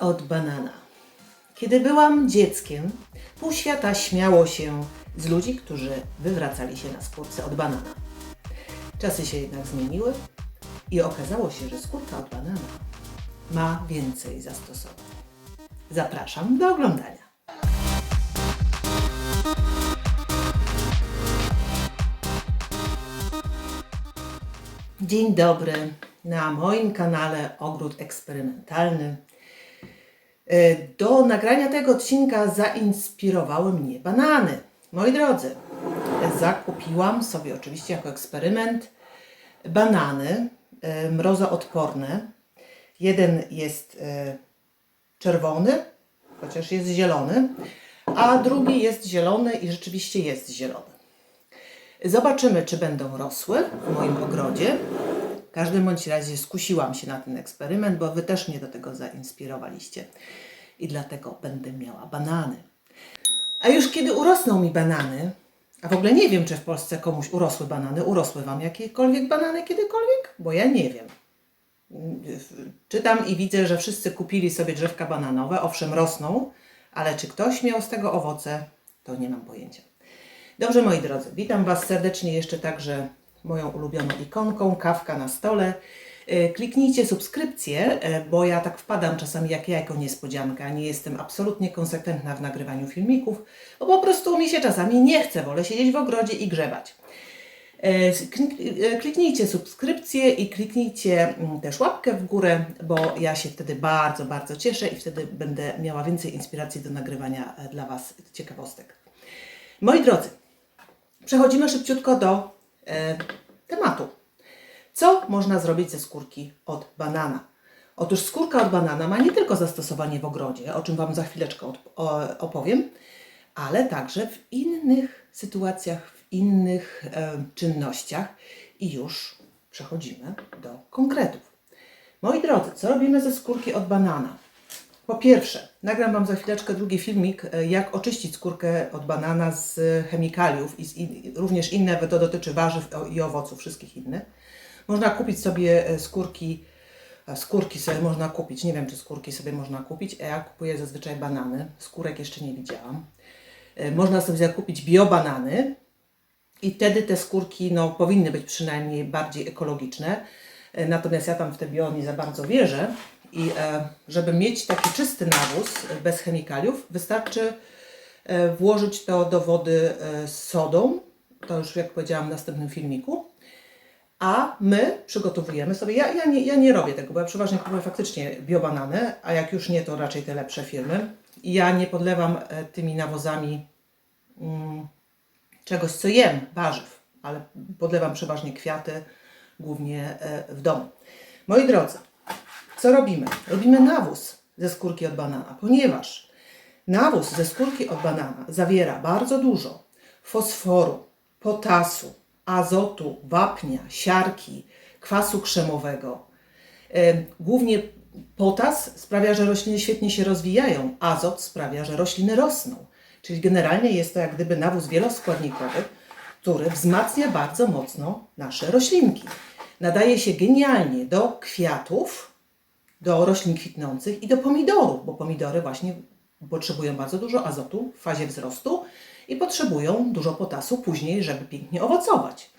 Od banana. Kiedy byłam dzieckiem, pół świata śmiało się z ludzi, którzy wywracali się na skórce od banana. Czasy się jednak zmieniły i okazało się, że skórka od banana ma więcej zastosowań. Zapraszam do oglądania. Dzień dobry na moim kanale Ogród Eksperymentalny. E, Do nagrania tego odcinka zainspirowały mnie banany. Moi drodzy, zakupiłam sobie oczywiście jako eksperyment banany e, mrozoodporne. Jeden jest e, czerwony, chociaż jest zielony, a drugi jest zielony i rzeczywiście jest zielony. Zobaczymy, czy będą rosły w moim ogrodzie. Każdym bądź razie skusiłam się na ten eksperyment, bo Wy też mnie do tego zainspirowaliście. I dlatego będę miała banany. A już kiedy urosną mi banany, a w ogóle nie wiem, czy w Polsce komuś urosły banany, urosły Wam jakiekolwiek banany kiedykolwiek? Bo ja nie wiem. Czytam i widzę, że wszyscy kupili sobie drzewka bananowe, owszem rosną, ale czy ktoś miał z tego owoce, to nie mam pojęcia. Dobrze, moi drodzy, witam Was serdecznie jeszcze także moją ulubioną ikonką, kawka na stole. E, Kliknijcie subskrypcję, e, bo ja tak wpadam czasami jak ja jako niespodzianka. Nie jestem absolutnie konsekwentna w nagrywaniu filmików, bo po prostu mi się czasami nie chce, wolę siedzieć w ogrodzie i grzebać. E, klik- Kliknijcie subskrypcję i kliknijcie mm, też łapkę w górę, bo ja się wtedy bardzo, bardzo cieszę i wtedy będę miała więcej inspiracji do nagrywania dla Was ciekawostek. Moi drodzy, przechodzimy szybciutko do tematu. Co można zrobić ze skórki od banana? Otóż skórka od banana ma nie tylko zastosowanie w ogrodzie, o czym Wam za chwileczkę opowiem, ale także w innych sytuacjach, w innych e, czynnościach i już przechodzimy do konkretów. Moi drodzy, co robimy ze skórki od banana? Po pierwsze, nagram Wam za chwileczkę drugi filmik, e, jak oczyścić skórkę od banana z chemikaliów i z również inne, to dotyczy warzyw i owoców, wszystkich innych. Można kupić sobie e, skórki, a skórki sobie można kupić, nie wiem czy skórki sobie można kupić, ja kupuję zazwyczaj banany, skórek jeszcze nie widziałam. E, Można sobie zakupić biobanany i wtedy te skórki no, powinny być przynajmniej bardziej ekologiczne. E, Natomiast ja tam w te bio nie za bardzo wierzę i e, żeby mieć taki czysty nawóz e, bez chemikaliów, wystarczy e, włożyć to do wody z sodą. To już jak powiedziałam w następnym filmiku. A my przygotowujemy sobie, ja, ja, nie, ja nie robię tego, bo ja przeważnie kupuję faktycznie biobanany, a jak już nie, to raczej te lepsze firmy. Ja nie podlewam tymi nawozami mm, czegoś, co jem, warzyw, ale podlewam przeważnie kwiaty, głównie w domu. Moi drodzy, co robimy? Robimy nawóz ze skórki od banana, ponieważ nawóz ze skórki od banana zawiera bardzo dużo fosforu, potasu, azotu, wapnia, siarki, kwasu krzemowego. Głównie potas sprawia, że rośliny świetnie się rozwijają, azot sprawia, że rośliny rosną. Czyli generalnie jest to jak gdyby nawóz wieloskładnikowy, który wzmacnia bardzo mocno nasze roślinki. Nadaje się genialnie do kwiatów, do roślin kwitnących i do pomidorów, bo pomidory właśnie potrzebują bardzo dużo azotu w fazie wzrostu i potrzebują dużo potasu później, żeby pięknie owocować.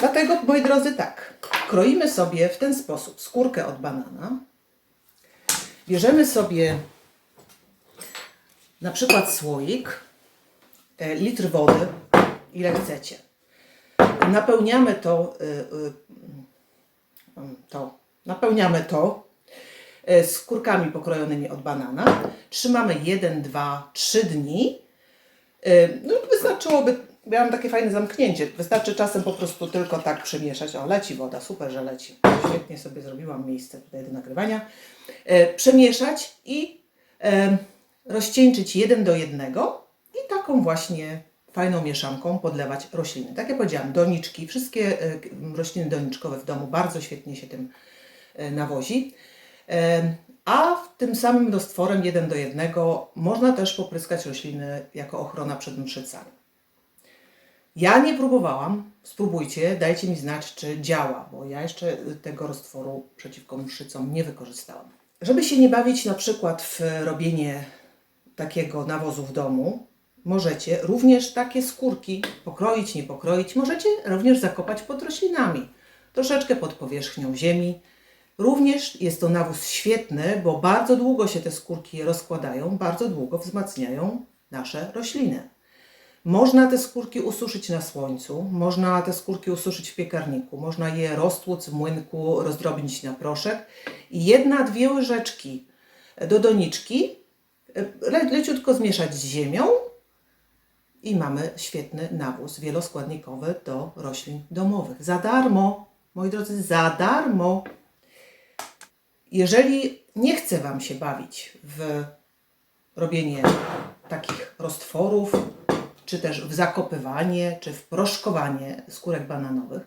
Dlatego, moi drodzy, tak, kroimy sobie w ten sposób skórkę od banana. Bierzemy sobie na przykład słoik, e, litr wody, ile chcecie. Napełniamy to, y, mm, to napełniamy to e, skórkami pokrojonymi od banana. Trzymamy 1, 2, 3 dni. E, No, wystarczyłoby, mam takie fajne zamknięcie, wystarczy czasem po prostu tylko tak przemieszać. O, leci woda, super, że leci. Świetnie sobie zrobiłam miejsce tutaj do nagrywania. E, przemieszać i rozcieńczyć jeden do jednego i taką właśnie fajną mieszanką podlewać rośliny. Tak jak powiedziałam, doniczki, wszystkie rośliny doniczkowe w domu bardzo świetnie się tym nawozi. A w tym samym roztworem jeden do jednego można też popryskać rośliny jako ochrona przed mszycami. Ja nie próbowałam, spróbujcie, dajcie mi znać, czy działa, bo ja jeszcze tego roztworu przeciwko mszycom nie wykorzystałam. Żeby się nie bawić na przykład w robienie takiego nawozu w domu, możecie również takie skórki pokroić, nie pokroić. Możecie również zakopać pod roślinami, troszeczkę pod powierzchnią ziemi. Również jest to nawóz świetny, bo bardzo długo się te skórki rozkładają, bardzo długo wzmacniają nasze rośliny. Można te skórki ususzyć na słońcu, można te skórki ususzyć w piekarniku, można je roztłuc w młynku, rozdrobnić na proszek i jedna, dwie łyżeczki do doniczki le, leciutko zmieszać z ziemią i mamy świetny nawóz wieloskładnikowy do roślin domowych. Za darmo, moi drodzy, za darmo. Jeżeli nie chce Wam się bawić w robienie takich roztworów, czy też w zakopywanie, czy w proszkowanie skórek bananowych,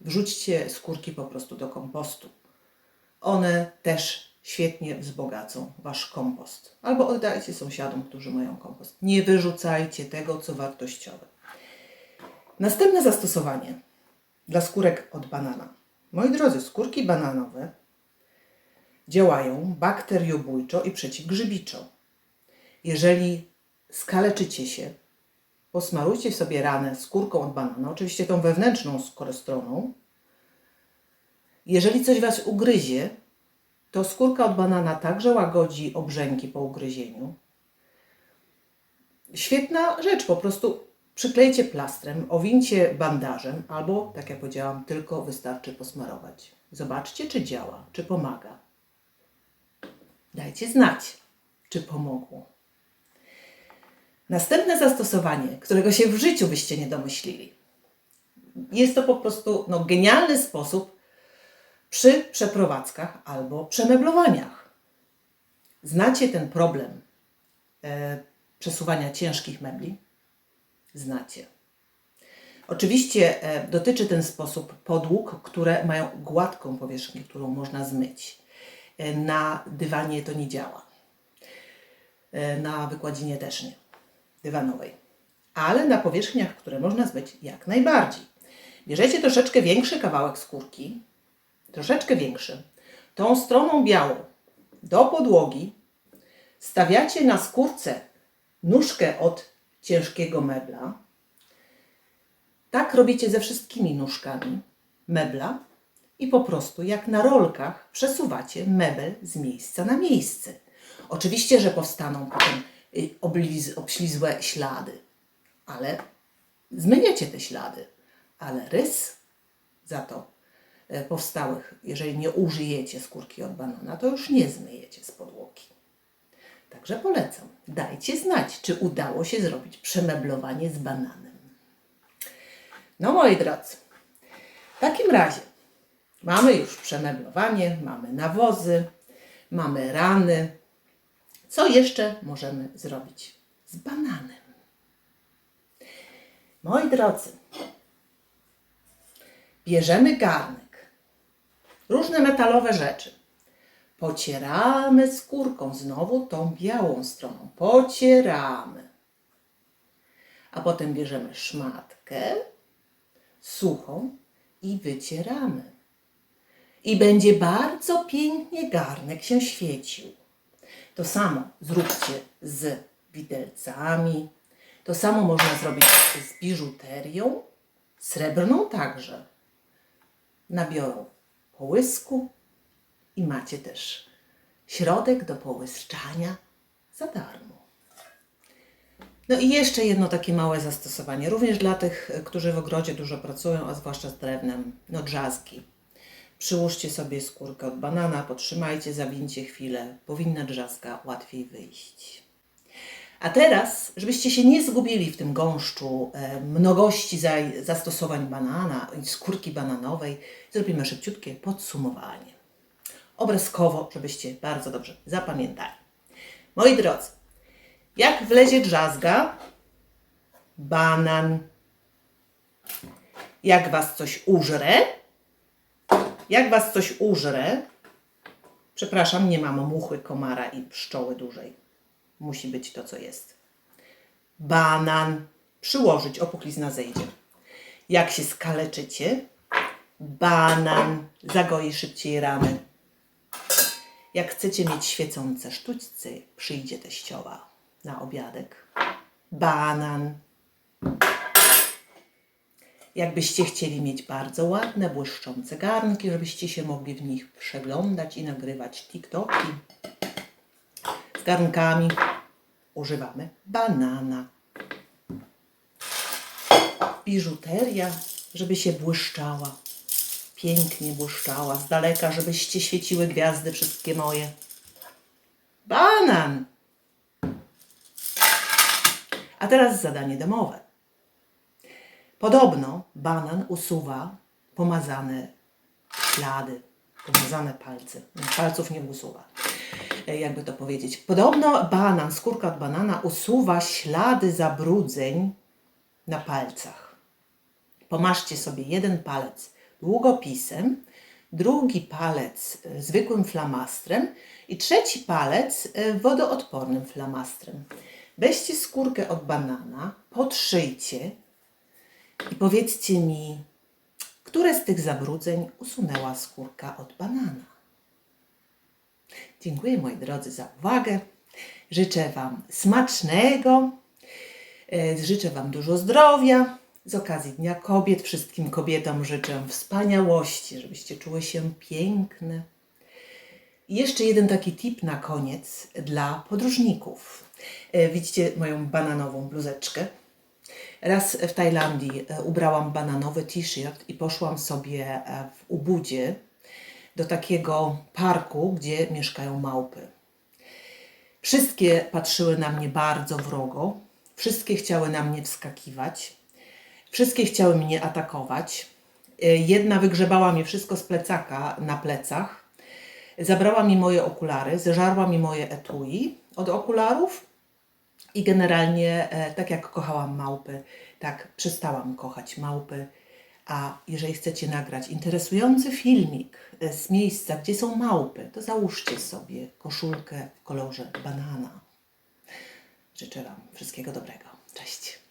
wrzućcie skórki po prostu do kompostu. One też świetnie wzbogacą Wasz kompost. Albo oddajcie sąsiadom, którzy mają kompost. Nie wyrzucajcie tego, co wartościowe. Następne zastosowanie dla skórek od banana. Moi drodzy, skórki bananowe działają bakteriobójczo i przeciwgrzybiczo. Jeżeli skaleczycie się, posmarujcie sobie ranę skórką od banana, oczywiście tą wewnętrzną stroną. Jeżeli coś Was ugryzie, to skórka od banana także łagodzi obrzęki po ugryzieniu. Świetna rzecz, po prostu przyklejcie plastrem, owincie bandażem, albo, tak jak powiedziałam, tylko wystarczy posmarować. Zobaczcie, czy działa, czy pomaga. Dajcie znać, czy pomogło. Następne zastosowanie, którego się w życiu byście nie domyślili. Jest to po prostu no, genialny sposób przy przeprowadzkach albo przemeblowaniach. Znacie ten problem e, przesuwania ciężkich mebli? Znacie. Oczywiście e, dotyczy ten sposób podłóg, które mają gładką powierzchnię, którą można zmyć. E, na dywanie to nie działa. E, na wykładzinie też nie dywanowej. Ale na powierzchniach, które można zmyć jak najbardziej. Bierzecie troszeczkę większy kawałek skórki, troszeczkę większy, tą stroną białą do podłogi, stawiacie na skórce nóżkę od ciężkiego mebla. Tak robicie ze wszystkimi nóżkami mebla i po prostu jak na rolkach przesuwacie mebel z miejsca na miejsce. Oczywiście, że powstaną potem y, obliz, obślizłe ślady, ale zmyjecie te ślady, ale rys za to e, powstałych, jeżeli nie użyjecie skórki od banana, to już nie zmyjecie z podłogi. Także polecam. Dajcie znać, czy udało się zrobić przemeblowanie z bananem. No moi drodzy, w takim razie mamy już przemeblowanie, mamy nawozy, mamy rany. Co jeszcze możemy zrobić z bananem? Moi drodzy, bierzemy garnek, różne metalowe rzeczy. Pocieramy skórką, znowu tą białą stroną. Pocieramy. A potem bierzemy szmatkę suchą i wycieramy. I będzie bardzo pięknie garnek się świecił. To samo zróbcie z widelcami. To samo można zrobić z biżuterią, srebrną także. Nabiorą połysku i macie też środek do połyszczania za darmo. No i jeszcze jedno takie małe zastosowanie, również dla tych, którzy w ogrodzie dużo pracują, a zwłaszcza z drewnem, no drzazgi. Przyłóżcie sobie skórkę od banana, potrzymajcie, zawincie chwilę, powinna drzazga łatwiej wyjść. A teraz, żebyście się nie zgubili w tym gąszczu e, mnogości za- zastosowań banana skórki bananowej, zrobimy szybciutkie podsumowanie. Obrazkowo, żebyście bardzo dobrze zapamiętali. Moi drodzy, jak wlezie drzazga, banan. Jak was coś użre, jak was coś użre, przepraszam, nie mam muchy, komara i pszczoły dużej. Musi być to, co jest. Banan. Przyłożyć, opuchlizna zejdzie. Jak się skaleczycie, banan zagoi szybciej rany. Jak chcecie mieć świecące sztućce, przyjdzie teściowa na obiadek. Banan. Jakbyście chcieli mieć bardzo ładne, błyszczące garnki, żebyście się mogli w nich przeglądać i nagrywać TikToki z garnkami, używamy banana. Biżuteria, żeby się błyszczała, pięknie błyszczała, z daleka, żebyście świeciły gwiazdy wszystkie moje. Banan! A teraz zadanie domowe. Podobno banan usuwa pomazane ślady, pomazane palce. Palców nie usuwa. E, Jakby to powiedzieć. Podobno banan, skórka od banana usuwa ślady zabrudzeń na palcach. Pomaszcie sobie jeden palec długopisem, drugi palec e, zwykłym flamastrem i trzeci palec e, wodoodpornym flamastrem. Weźcie skórkę od banana, podszyjcie i powiedzcie mi, które z tych zabrudzeń usunęła skórka od banana. Dziękuję moi drodzy za uwagę. Życzę Wam smacznego. E, Życzę Wam dużo zdrowia. Z okazji Dnia Kobiet wszystkim kobietom życzę wspaniałości, żebyście czuły się piękne. I jeszcze jeden taki tip na koniec dla podróżników. E, Widzicie moją bananową bluzeczkę. Raz w Tajlandii e, ubrałam bananowy t-shirt i poszłam sobie e, w Ubudzie do takiego parku, gdzie mieszkają małpy. Wszystkie patrzyły na mnie bardzo wrogo, wszystkie chciały na mnie wskakiwać, wszystkie chciały mnie atakować. E, Jedna wygrzebała mi wszystko z plecaka na plecach, zabrała mi moje okulary, zeżarła mi moje etui od okularów i generalnie, e, tak jak kochałam małpy, tak przestałam kochać małpy. A jeżeli chcecie nagrać interesujący filmik e, z miejsca, gdzie są małpy, to załóżcie sobie koszulkę w kolorze banana. Życzę Wam wszystkiego dobrego. Cześć.